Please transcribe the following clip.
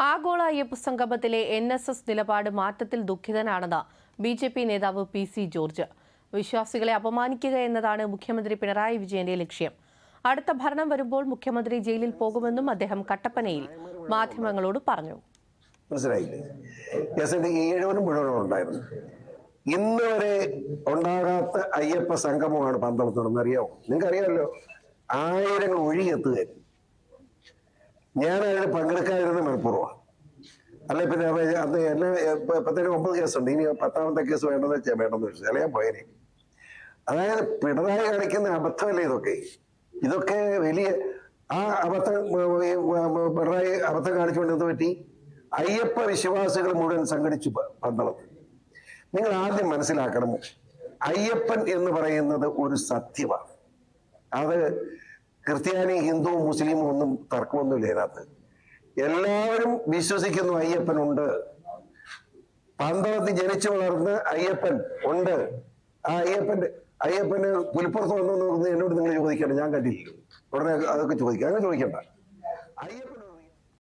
ആഗോള അയ്യപ്പ സംഗമത്തിലെ N S S നിലപാട് മാറ്റത്തിൽ ദുഃഖിതനാണെന്ന് ബി ജെ പി നേതാവ് പി സി ജോർജ്. വിശ്വാസികളെ അപമാനിക്കുക എന്നതാണ് മുഖ്യമന്ത്രി പിണറായി വിജയന്റെ ലക്ഷ്യം. അടുത്ത ഭരണം വരുമ്പോൾ മുഖ്യമന്ത്രി ജയിലിൽ പോകുമെന്നും അദ്ദേഹം കട്ടപ്പനയിൽ മാധ്യമങ്ങളോട് പറഞ്ഞു. ഉണ്ടായിരുന്നു. ഇന്ന് വരെ ഉണ്ടാകാത്ത അയ്യപ്പ സംഗമമാണ് പന്തളത്ത് നടന്നറിയാമോ നിങ്ങൾക്ക് അറിയാമല്ലോ ആയിരങ്ങൾ ഒഴുകിയെത്തുകയായിരുന്നു ഞാൻ അതിന് പങ്കെടുക്കാതിരുന്ന മനഃപൂർവമാണ് അല്ലെ പിന്നെ അത് എന്നെ പത്തേഴ് ഒമ്പത് കേസുണ്ട്. ഇനി പത്താമത്തെ കേസ് വേണ്ടെന്ന് വെച്ചാൽ വേണ്ടെന്ന് വെച്ചാൽ ഞാൻ പോയനെ. അതായത് പിണറായി കാണിക്കുന്ന അബദ്ധമല്ലേ ഇതൊക്കെ? ഇതൊക്കെ വലിയ ആ അബദ്ധം പിണറായി അബദ്ധം കാണിച്ചുകൊണ്ട് എന്ത് പറ്റി? അയ്യപ്പ വിശ്വാസികൾ മുഴുവൻ സംഘടിച്ചു പന്തളത്ത്. നിങ്ങൾ ആദ്യം മനസ്സിലാക്കണം അയ്യപ്പൻ എന്ന് പറയുന്നത് ഒരു സത്യമാണ്. അത് ക്രിസ്ത്യാനി ഹിന്ദു മുസ്ലിം ഒന്നും തർക്കമൊന്നുമില്ല ഇതിനകത്ത്. എല്ലാവരും വിശ്വസിക്കുന്നു അയ്യപ്പനുണ്ട് പന്തളത്ത് ജനിച്ചു വളർന്ന് അയ്യപ്പൻ ഉണ്ട്. ആ അയ്യപ്പന്റെ അയ്യപ്പന് പുലിപ്പുറത്ത് വന്നു എന്നോട് നിങ്ങൾ ചോദിക്കണം ഞാൻ കണ്ടില്ല. ഉടനെ അതൊക്കെ ചോദിക്കാം. അങ്ങനെ ചോദിക്കണ്ട. അയ്യപ്പൻ